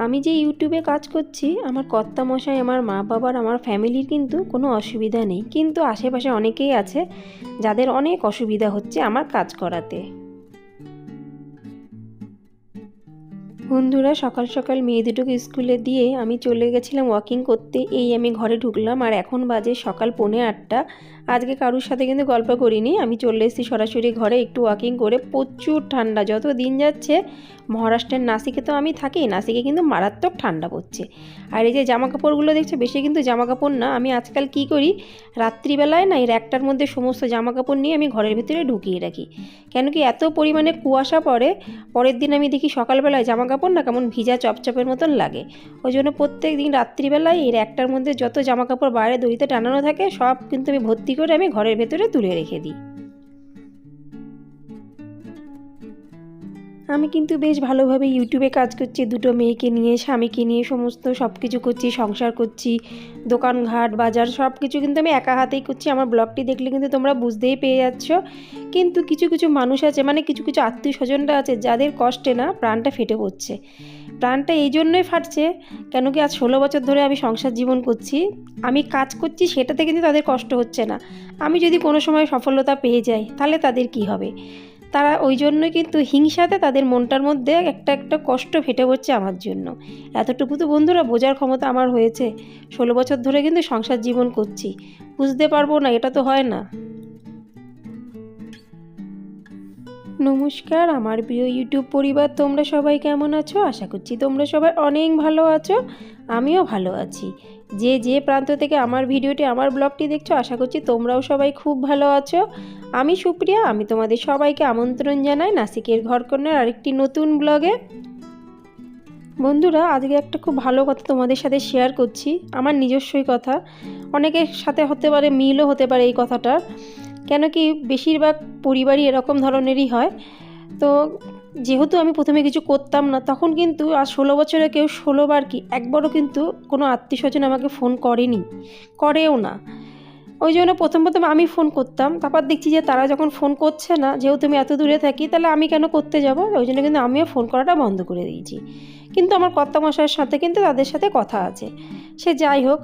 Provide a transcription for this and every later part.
আমি যে ইউটিউবে কাজ করছি, আমার কর্তা মশাই আমার মা বাবার আমার ফ্যামিলির কিন্তু কোনো অসুবিধা নেই। কিন্তু আশেপাশে অনেকেই আছে যাদের অনেক অসুবিধা হচ্ছে আমার কাজ করাতে। বন্ধুরা, সকাল সকাল মেয়ে দুটোকে স্কুলে দিয়ে আমি চলে গেছিলাম ওয়াকিং করতে। এই আমি ঘরে ঢুকলাম আর এখন বাজে সকাল পৌনে আটটা। আজকে কারুর সাথে কিন্তু গল্প করিনি। আমি চলে এসেছি সরাসরি ঘরে একটু ওয়াকিং করে। প্রচুর ঠান্ডা, যত দিন যাচ্ছে মহারাষ্ট্রের নাসিকে তো আমি থাকি, নাসিকে কিন্তু মারাত্মক ঠান্ডা পড়ছে। আর এই যে জামা কাপড়গুলো দেখছ, বেশি কিন্তু জামা কাপড় না, আমি আজকাল কি করি, রাত্রিবেলায় না এই র্যাকটার মধ্যে সমস্ত জামা কাপড় নিয়ে আমি ঘরের ভিতরে ঢুকিয়ে রাখি। কেন কি এত পরিমাণে কুয়াশা পড়ে, পরের দিন আমি দেখি সকালবেলায় জামা কাপড় না কেমন ভিজা চপচপের মতন লাগে। ওই জন্য প্রত্যেক দিন রাত্রিবেলায় এই র্যাকটার মধ্যে যত জামা কাপড় বাইরে দড়িতে টানানো থাকে, সব কিন্তু আমি ভর্তি করে আমি ঘরের ভেতরে তুলে রেখে দিই। আমি কিন্তু বেশ ভালোভাবে ইউটিউবে কাজ করছি, দুটো মেয়েকে নিয়ে, স্বামীকে নিয়ে, সমস্ত সব কিছু করছি, সংসার করছি, দোকানঘাট, বাজার সব কিছু কিন্তু আমি একা হাতেই করছি। আমার ব্লগটি দেখলে কিন্তু তোমরা বুঝতেই পেয়ে যাচ্ছ। কিন্তু কিছু কিছু মানুষ আছে মানে কিছু কিছু আত্মীয় স্বজনরা আছে, যাদের কষ্টে না প্রাণটা ফেটে পড়ছে। প্রাণটা এই জন্যই ফাটছে, কেন কি আজ ষোলো বছর ধরে আমি সংসার জীবন করছি। আমি কাজ করছি, সেটাতে কিন্তু তাদের কষ্ট হচ্ছে না। আমি যদি কোনো সময় সফলতা পেয়ে যাই, তাহলে তাদের কি হবে? তারা ওই জন্যই কিন্তু হিংসাতে তাদের মনটার মধ্যে একটা একটা কষ্ট ফেটে পড়ছে আমার জন্য। এতটুকু তো বন্ধুরা বোঝার ক্ষমতা আমার হয়েছে। ষোলো বছর ধরে কিন্তু সংসার জীবন করছি। বুঝতে পারব না, এটা তো হয় না। নমস্কার, আমার প্রিয় ইউটিউব পরিবার, তোমরা সবাই কেমন আছো? আশা করছি তোমরা সবাই অনেক ভালো আছো। আমিও ভালো আছি। যে যে প্রান্ত থেকে আমার ভিডিওটি, আমার ব্লগটি দেখছ, আশা করছি তোমরাও সবাই খুব ভালো আছো। আমি সুপ্রিয়া, আমি তোমাদের সবাইকে আমন্ত্রণ জানাই নাসিকের ঘরকন্যার আরেকটি নতুন ব্লগে। বন্ধুরা, আজকে একটা খুব ভালো কথা তোমাদের সাথে শেয়ার করছি, আমার নিজস্বই কথা। অনেকের সাথে হতে পারে, মিলও হতে পারে এই কথাটা। কেন কি, বেশিরভাগ পরিবারই এরকম ধরনেরই হয়। তো যেহেতু আমি প্রথমে কিছু করতাম না, তখন কিন্তু আর ষোলো বছরে কেউ ষোলোবার কি, একবারও কিন্তু কোনো আত্মীয় স্বজন আমাকে ফোন করেনি, করেও না। ওই জন্য প্রথম প্রথম আমি ফোন করতাম, তারপর দেখছি যে তারা যখন ফোন করছে না, যেহেতু আমি এত দূরে থাকি, তাহলে আমি কেন করতে যাব? ওই জন্য কিন্তু আমিও ফোন করাটা বন্ধ করে দিয়েছি। কিন্তু আমার কর্তামশাইয়ের সাথে কিন্তু তাদের সাথে কথা আছে। সে যাই হোক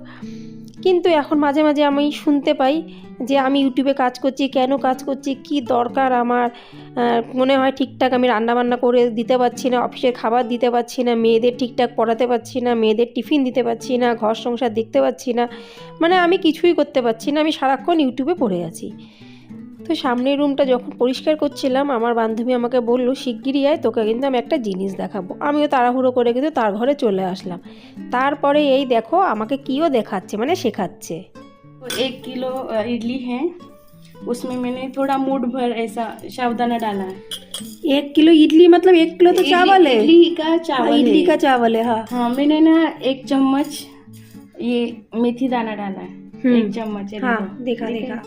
কিন্তু এখন মাঝে মাঝে আমি শুনতে পাই যে আমি ইউটিউবে কাজ করছি, কেন কাজ করছি, কি দরকার আমার? মনে হয় ঠিকঠাক আমি রান্নাবান্না করে দিতে পারছি না অফিসের খাবার দিতে পারছি না, মেয়েদের ঠিকঠাক পড়াতে পারছি না, মেয়েদের টিফিন দিতে পারছি না, ঘর সংসার দেখতে পাচ্ছি না। মানে আমি কিছুই করতে পারছি না, আমি সারাক্ষণ ইউটিউবে পড়ে আছি। তো সামনের রুমটা যখন পরিষ্কার করছিলাম আমার বান্ধবী আমাকে বললো শিগগিরই আয় তোকে কিন্তু আমি একটা জিনিস দেখাবো আমিও তাড়াহুড়ো করে কিন্তু তার ঘরে চলে আসলাম তারপরে এই দেখো আমাকে কিও দেখাচ্ছে মানে শেখাচ্ছে तो एक किलो अ, इडली है उसमें मैंने थोड़ा मूड भर ऐसा साबुदाना डाला है एक किलो इडली मतलब एक किलो तो चावल है इडली का चावल हाँ, इडली है। का चावल है हाँ हाँ मैंने ना एक चम्मच ये मेथी दाना डाला है हम्म। एक चम्मच ये हाँ देखो। देखा ठीक है? देखा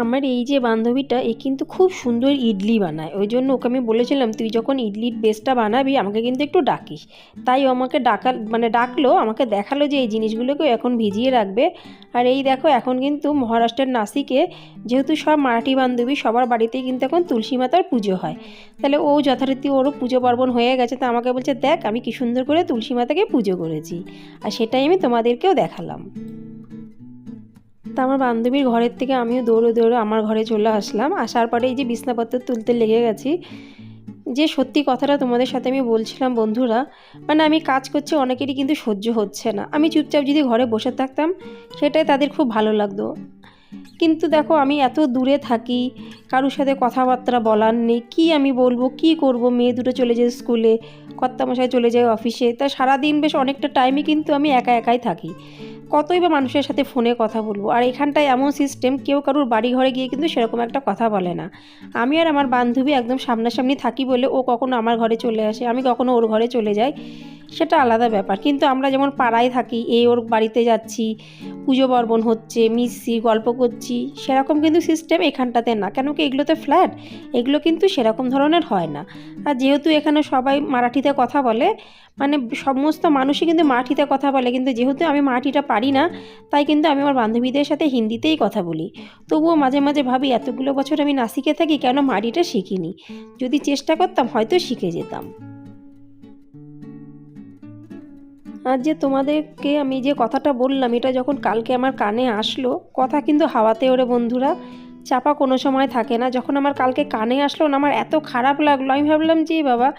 আমার এই যে বান্ধবীটা, এ কিন্তু খুব সুন্দর ইডলি বানায়। ওই জন্য ওকে আমি বলেছিলাম, তুই যখন ইডলির বেসটা বানাবি, আমাকে কিন্তু একটু ডাকিস। তাই ও আমাকে ডাকা মানে ডাকলো, আমাকে দেখাল যে এই জিনিসগুলোকে এখন ভিজিয়ে রাখবে। আর এই দেখো, এখন কিন্তু মহারাষ্ট্রের নাসিকে যেহেতু সব মারাঠি বান্ধবী, সবার বাড়িতেই কিন্তু এখন তুলসী মাতার পুজো হয়। তাহলে ও যথারীতি ওরও পুজো পার্বণ হয়ে গেছে, তো আমাকে বলছে, দেখ, আমি কি সুন্দর করে তুলসী মাতাকে পুজো করেছি। আর সেটাই আমি তোমাদেরকেও দেখালাম। তা আমার বান্ধবীর ঘরের থেকে আমিও দৌড়ে দৌড়ে আমার ঘরে চলে আসলাম। আসার পরে এই যে বিছনাপত্র তুলতে লেগে গেছি, যে সত্যি কথাটা তোমাদের সাথে আমি বলছিলাম বন্ধুরা মানে আমি কাজ করছি অনেকেরই কিন্তু সহ্য হচ্ছে না। আমি চুপচাপ যদি ঘরে বসে থাকতাম, সেটাই তাদের খুব ভালো লাগতো। কিন্তু দেখো, আমি এত দূরে থাকি, কারোর সাথে কথাবার্তা বলার নেই, কী আমি বলব, কি করব? মেয়ে দুটো চলে যায় স্কুলে কর্তামশাই চলে যায় অফিসে তা সারাদিন বেশ অনেকটা টাইমই কিন্তু আমি একা একাই থাকি। কতই বা মানুষের সাথে ফোনে কথা বলব, আর এখানটায় এমন সিস্টেম কেউ কারোর বাড়ি ঘরে গিয়ে কিন্তু সেরকম একটা কথা বলে না। আমি আর আমার বান্ধবী একদম সামনাসামনি থাকি বলে ও কখনো আমার ঘরে চলে আসে, আমি কখনো ওর ঘরে চলে যাই, সেটা আলাদা ব্যাপার। কিন্তু আমরা যেমন পাড়ায় থাকি, এই ওর বাড়িতে যাচ্ছি, পুজো পার্বণ হচ্ছে মিশছি গল্প করছি, সেরকম কিন্তু সিস্টেম এখানটাতে না। কেন কি এগুলোতে ফ্ল্যাট এগুলো কিন্তু সেরকম ধরনের হয় না। আর যেহেতু এখানে সবাই মারাঠিতে কথা বলে মানে সমস্ত মানুষই কিন্তু মারাঠিতে কথা বলে, কিন্তু যেহেতু আমি মারাঠিটা পারি না, তাই কিন্তু আমি আমার বান্ধবীদের সাথে হিন্দিতেই কথা বলি। তবুও মাঝে মাঝে ভাবি, এতগুলো বছর আমি নাসিকে থাকি, কেন মারাঠিটা শিখিনি? যদি চেষ্টা করতাম, হয়তো শিখে যেতাম। আর যে তোমাদেরকে আমি যে কথাটা বললাম, এটা যখন কালকে আমার কানে আসলো, কথা কিন্তু হাওয়াতে ওরে বন্ধুরা, চাপা কোনো সময় থাকে না। যখন আমার কালকে কানে আসলো না, আমার এত খারাপ লাগল, আমি ভাবলাম যে বাবা,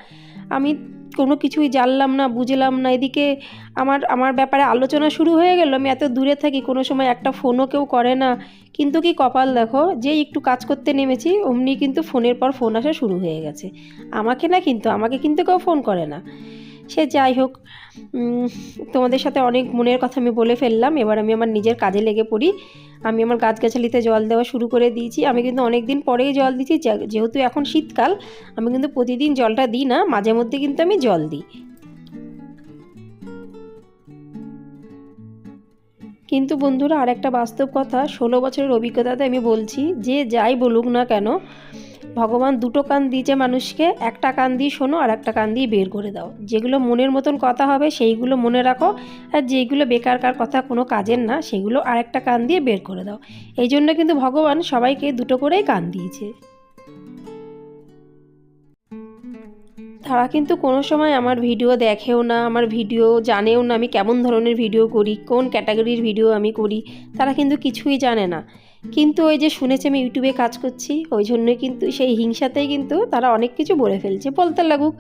আমি কোনো কিছুই জানলাম না, বুঝলাম না। এদিকে আমার আমার ব্যাপারে আলোচনা শুরু হয়ে গেল, আমি এত দূরে থাকি, কোনো সময় একটা ফোনও কেউ করে না। কিন্তু কি কপাল দেখো, যেই একটু কাজ করতে নেমেছি, অমনি কিন্তু ফোনের পর ফোন আসা শুরু হয়ে গেছে। আমাকে না কিন্তু, আমাকে কিন্তু কেউ ফোন করে না। সে যাই হোক তোমাদের সাথে অনেক মনের কথা আমি বলে ফেললাম। এবার আমি আমার নিজের কাজে লেগে পড়ি। আমি আমার গাছগাছালিতে জল দেওয়া শুরু করে দিয়েছি। আমি কিন্তু অনেক দিন পরেই জল দিচ্ছি যেহেতু এখন শীতকাল, আমি কিন্তু প্রতিদিন জলটা দিই না, মাঝে মধ্যে কিন্তু আমি জল দিই। কিন্তু বন্ধুরা আর একটা বাস্তব কথা, ষোলো বছরের অভিজ্ঞতাতে আমি বলছি, যে যাই বলুক না কেন ভগবান দুটো কান দিয়েছে মানুষকে একটা কান দিয়ে শোনো আর একটা কান দিয়ে বের করে দাও। যেগুলো মনের মতন কথা হবে সেইগুলো মনে রাখো আর যেগুলো বেকারকার কথা কোনো কাজের না সেগুলো আরেকটা কান দিয়ে বের করে দাও। এই জন্য কিন্তু ভগবান সবাইকে দুটো করেই কান দিয়েছে। তারা কিন্তু কোনো সময় আমার ভিডিও দেখেও না, আমার ভিডিও জানেও না আমি কেমন ধরনের ভিডিও করি, কোন ক্যাটাগরির ভিডিও আমি করি, তারা কিন্তু কিছুই জানে না। কিন্তু ওই যে শুনেছে আমি ইউটিউবে কাজ করছি, ওই জন্যই কিন্তু সেই হিংসাতেই কিন্তু তারা অনেক কিছু বলে ফেলছে। বলতে লাগুক,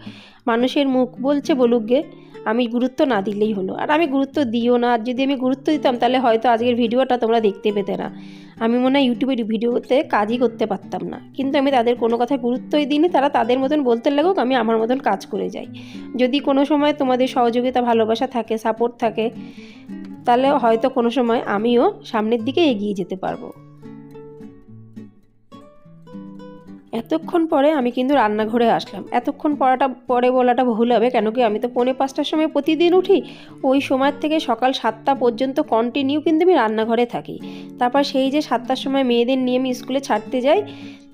মানুষের মুখ বলছে বলুক গে, আমি গুরুত্ব না দিলেই হলো। আর আমি গুরুত্ব দিও না, আর যদি আমি গুরুত্ব দিতাম তাহলে হয়তো আজকের ভিডিওটা তোমরা দেখতে পেতে না। আমি মনে হয় ইউটিউবের ভিডিওতে কাজই করতে পারতাম না। কিন্তু আমি তাদের কোনো কথায় গুরুত্বই দিইনি, তারা তাদের মতন বলতে লাগুক, আমি আমার মতন কাজ করে যাই। যদি কোনো সময় তোমাদের সহযোগিতা, ভালোবাসা থাকে সাপোর্ট থাকে, তাহলে হয়তো কোনো সময় আমিও সামনের দিকে এগিয়ে যেতে পারব। এতক্ষণ পরে আমি কিন্তু রান্নাঘরে আসলাম। এতক্ষণ পড়াটা, পরে বলাটা ভুল হবে কেন কি আমি তো পৌনে পাঁচটার সময় প্রতিদিন উঠি। ওই সময় থেকে সকাল সাতটা পর্যন্ত কন্টিনিউ কিন্তু আমি রান্নাঘরে থাকি। তারপর সেই যে সাতটার সময় মেয়েদের নিয়ে আমি স্কুলে ছাড়তে যাই,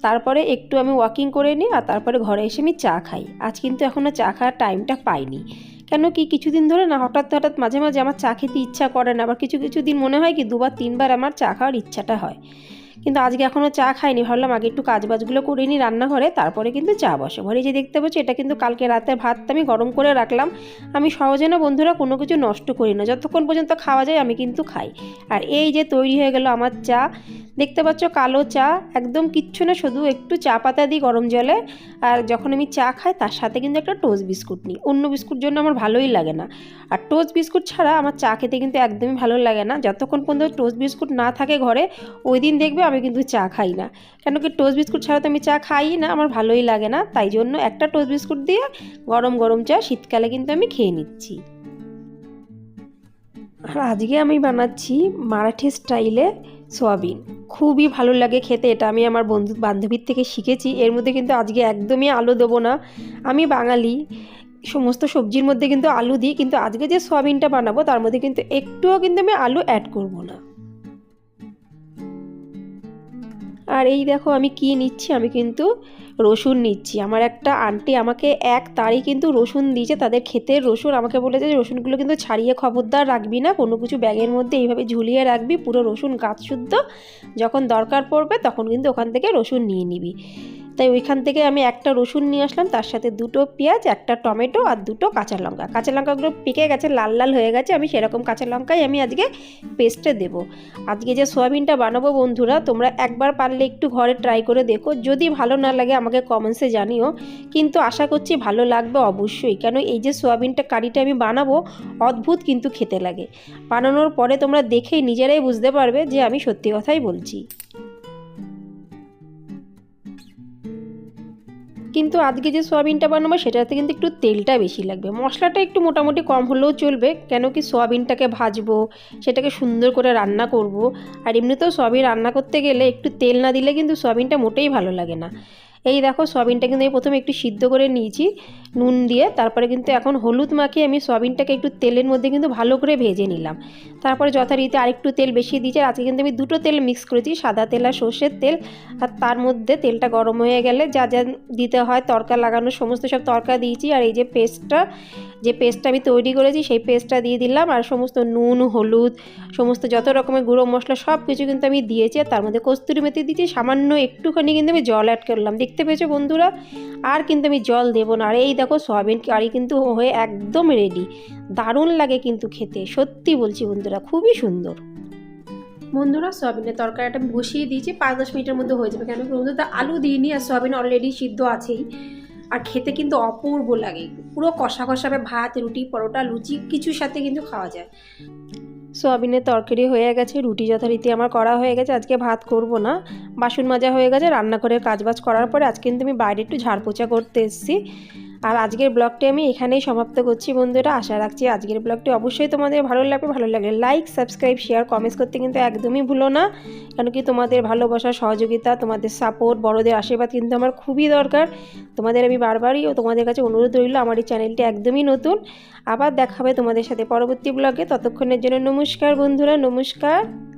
তারপরে একটু আমি ওয়াকিং করে নিই আর তারপরে ঘরে এসে আমি চা খাই। আজ কিন্তু এখনও চা খাওয়ার টাইমটা পাইনি। কেন কি কিছুদিন ধরে না, হঠাৎ হঠাৎ মাঝে মাঝে আমার চা খেতে ইচ্ছা করে না, আবার কিছু কিছু দিন মনে হয় কি দুবার, তিনবার আমার চা খাওয়ার ইচ্ছাটা হয়। কিন্তু আজকে এখনও চা খাইনি, ভাবলাম আগে একটু কাজবাজগুলো করে নিই রান্নাঘরে, তারপরে কিন্তু চা বসে ঘরে যে দেখতে পাচ্ছি, এটা কিন্তু কালকে রাতে ভাতটা আমি গরম করে রাখলাম। আমি সহজে না বন্ধুরা কোনো কিছু নষ্ট করি না, যতক্ষণ পর্যন্ত খাওয়া যায় আমি কিন্তু খাই। আর এই যে তৈরি হয়ে গেল আমার চা, দেখতে পাচ্ছ কালো চা, একদম কিচ্ছু না, শুধু একটু চা পাতা দিই গরম জলে। আর যখন আমি চা খাই, তার সাথে কিন্তু একটা টোস্ট বিস্কুট নিই, অন্য বিস্কুট জন্য আমার ভালোই লাগে না। আর টোস্ট বিস্কুট ছাড়া আমার চা খেতে কিন্তু একদমই ভালো লাগে না, যতক্ষণ পর্যন্ত টোস্ট বিস্কুট না থাকে ঘরে, ওই দিন দেখবে আমি কিন্তু চা খাই না। কেন কি টোস্ট বিস্কুট ছাড়া তো আমি চা খাই না, আমার ভালোই লাগে না, তাই জন্য একটা টোস্ট বিস্কুট দিয়ে গরম গরম চা শীতকালে কিন্তু আমি খেয়ে নিচ্ছি। আর আজকে আমি বানাচ্ছি মারাঠি স্টাইলে সোয়াবিন। খুবই ভালো লাগে খেতে, এটা আমি আমার বন্ধু, বান্ধবীর থেকে শিখেছি। এর মধ্যে কিন্তু আজকে একদমই আলু দেবো না। আমি বাঙালি, সমস্ত সবজির মধ্যে কিন্তু আলু দিই, কিন্তু আজকে যে সোয়াবিনটা বানাবো, তার মধ্যে কিন্তু একটুও কিন্তু আমি আলু অ্যাড করব না। আর এই দেখো আমি কি নিচ্ছি? আমি কিন্তু রসুন নিচ্ছি। আমার একটা আন্টি আমাকে এক তারই কিন্তু রসুন দিয়েছে, তাদের ক্ষেতের রসুন। আমাকে বলেছে যে রসুনগুলো কিন্তু ছাড়িয়ে খবরদার রাখবি না, কোনো কিছু ব্যাগের মধ্যে এইভাবে ঝুলিয়ে রাখবি, পুরো রসুন গাছ শুদ্ধ। যখন দরকার পড়বে তখন কিন্তু ওখান থেকে রসুন নিয়ে নিবি। তাই ওইখান থেকে আমি একটা রসুন নিয়ে আসলাম, তার সাথে দুটো পেঁয়াজ, একটা টমেটো আর দুটো কাঁচা লঙ্কা। কাঁচা লঙ্কাগুলো পেকে গেছে, লাল লাল হয়ে গেছে, আমি সেরকম কাঁচা লঙ্কাই আমি আজকে পেস্টে দেবো। আজকে যে সোয়াবিনটা বানাবো বন্ধুরা, তোমরা একবার পারলে একটু ঘরে ট্রাই করে দেখো। যদি ভালো না লাগে আমাকে কমেন্টসে জানিও। কিন্তু আশা করছি ভালো লাগবে অবশ্যই, কেন এই যে সোয়াবিনটা কারিটা আমি বানাবো, অদ্ভুত কিন্তু খেতে লাগে। বানানোর পরে তোমরা দেখেই নিজেরাই বুঝতে পারবে যে আমি সত্যি কথাই বলছি। কিন্তু আজকে যে সোয়াবিনটা বানাবো, সেটাতে কিন্তু একটু তেলটা বেশি লাগবে। মশলাটা একটু মোটামুটি কম হলেও চলবে, কেন কি সোয়াবিনটাকে ভাজবো, সেটাকে সুন্দর করে রান্না করব। আর এমনিতেও সোয়াবিন রান্না করতে গেলে একটু তেল না দিলে কিন্তু সোয়াবিনটা মোটেই ভালো লাগে না। এই দেখো সয়াবিনটা কিন্তু আমি প্রথমে একটু সিদ্ধ করে নিয়েছি, নুন দিয়ে, তারপরে কিন্তু এখন হলুদ মাখিয়ে আমি সয়াবিনটাকে একটু তেলের মধ্যে কিন্তু ভালো করে ভেজে নিলাম। তারপরে যথারীতি আরেকটু তেল বেশি দিয়েছি, আর আজকে কিন্তু আমি দুটো তেল মিক্স করেছি, সাদা তেল আর সর্ষের তেল, আর তার মধ্যে তেলটা গরম হয়ে গেলে যা যা দিতে হয়, তরকা লাগানো সমস্ত সব তরকা দিয়েছি, আর এই যে পেস্টটা যে পেস্টটা আমি তৈরি করেছি সেই পেস্টটা দিয়ে দিলাম আর সমস্ত নুন, হলুদ, সমস্ত যত রকমের গুঁড়ো মশলা সব কিছু কিন্তু আমি দিয়েছি আর তার মধ্যে কস্তুরি মেথি দিয়েছি। সামান্য একটুখানি কিন্তু আমি জল অ্যাড করলাম। দেখতে পেয়েছ বন্ধুরা? আর কিন্তু আমি জল দেবো না। আর এই দেখো সয়াবিন কারি কিন্তু হয়ে একদম রেডি দারুণ লাগে কিন্তু খেতে। সত্যি বলছি বন্ধুরা, খুবই সুন্দর। বন্ধুরা, সয়াবিনের তরকারিটা আমি বসিয়ে দিয়েছি। পাঁচ দশ মিনিটের মধ্যে হয়ে যাবে। কেন কি বন্ধুরা, আলু দিইনি আর সয়াবিন অলরেডি সিদ্ধ আছেই। আর খেতে কিন্তু অপূর্ব লাগে। পুরো কষা কষাবে ভাত, রুটি, পরোটা, লুচি কিছুর সাথে কিন্তু খাওয়া যায়। সোয়াবিনের তরকারি হয়ে গেছে, রুটি যথারীতি আমার করা হয়ে গেছে, আজকে ভাত করব না। বাসন মাজা হয়ে গেছে, রান্না করে কাজবাজ করার পরে আজকে কিন্তু আমি বাইরে একটু ঝাড় পোছা করতে এসেছি। আর আজকের ব্লগটি আমি এখানেই সমাপ্ত করছি বন্ধুরা। আশা রাখছি আজকের ব্লগটি অবশ্যই তোমাদের ভালো লাগবে। ভালো লাগলে লাইক সাবস্ক্রাইব শেয়ার কমেন্টস করতে কিন্তু একদমই ভুলো না। কেন কি তোমাদের ভালোবাসা, সহযোগিতা, তোমাদের সাপোর্ট বড়দের আশীর্বাদ কিন্তু আমার খুবই দরকার। তোমাদের আমি বারবারই ও তোমাদের কাছে অনুরোধ রইল, আমার এই চ্যানেলটি একদমই নতুন। আবার দেখা হবে তোমাদের সাথে পরবর্তী ব্লগে। ততক্ষণের জন্য নমস্কার বন্ধুরা, নমস্কার।